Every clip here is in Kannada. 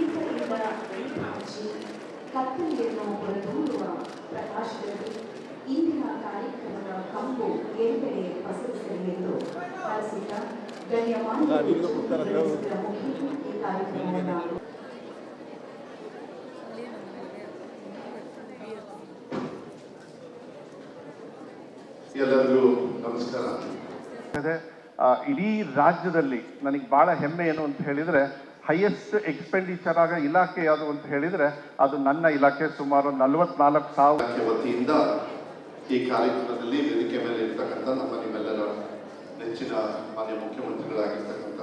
ದೀಪ ಹಚ್ಚಿ ಕತ್ತಲೆಯನ್ನು ಹೊರದೂಡುವ ಪ್ರಕಾಶದಲ್ಲಿ ಇಂದಿನ ಕಾರ್ಯಕ್ರಮದ ಕಂಬು ಎಲ್ಲೆಡೆ ಪಸರಿಸಲಿ ಎಂದು ಹಾರಸಿದ ಗಣ್ಯಮಾನ್ಯ ಈ ಕಾರ್ಯಕ್ರಮವನ್ನು ಎಲ್ಲರಿಗೂ ನಮಸ್ಕಾರ ಇಡೀ ರಾಜ್ಯದಲ್ಲಿ ನನಗೆ ಬಹಳ ಹೆಮ್ಮೆ ಏನು ಅಂತ ಹೇಳಿದ್ರೆ ಹೈಯೆಸ್ಟ್ ಎಕ್ಸ್ಪೆಂಡಿಚರ್ ಆಗ ಇಲಾಖೆ ಯಾವುದು ಅಂತ ಹೇಳಿದರೆ ಅದು ನನ್ನ ಇಲಾಖೆ ಸುಮಾರು ನಲವತ್ನಾಲ್ಕು ಸಾವಿರ. ವತಿಯಿಂದ ಈ ಕಾರ್ಯಕ್ರಮದಲ್ಲಿ ವೇದಿಕೆ ಮೇಲೆ ಇರ್ತಕ್ಕಂಥ ನಮ್ಮ ನಿಮ್ಮೆಲ್ಲರ ನೆಚ್ಚಿನ ಮಾನ್ಯ ಮುಖ್ಯಮಂತ್ರಿಗಳಾಗಿರ್ತಕ್ಕಂಥ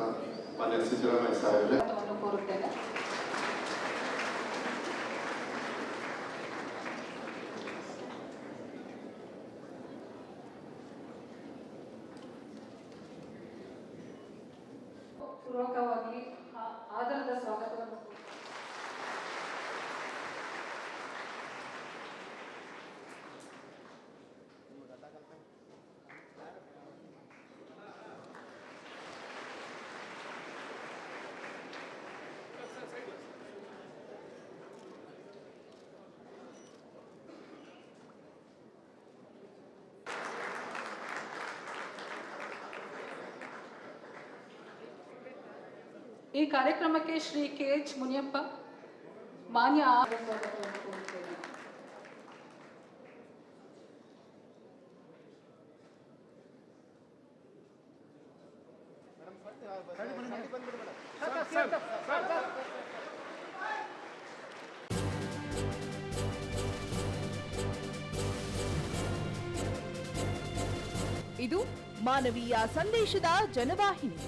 ಮಾನ್ಯ ಸಿದ್ದರಾಮಯ್ಯ ಸಾಹೇಬ್ರೆ. ಕೋರುತ್ತೇನೆ. ಪೂರ್ವಕವಾಗಿ ಈ ಕಾರ್ಯಕ್ರಮಕ್ಕೆ ಶ್ರೀ ಕೆ ಎಚ್ ಮುನಿಯಪ್ಪ ಮಾನ್ಯ. ಇದು ಮಾನವೀಯ ಸಂದೇಶದ ಜನವಾಹಿನಿ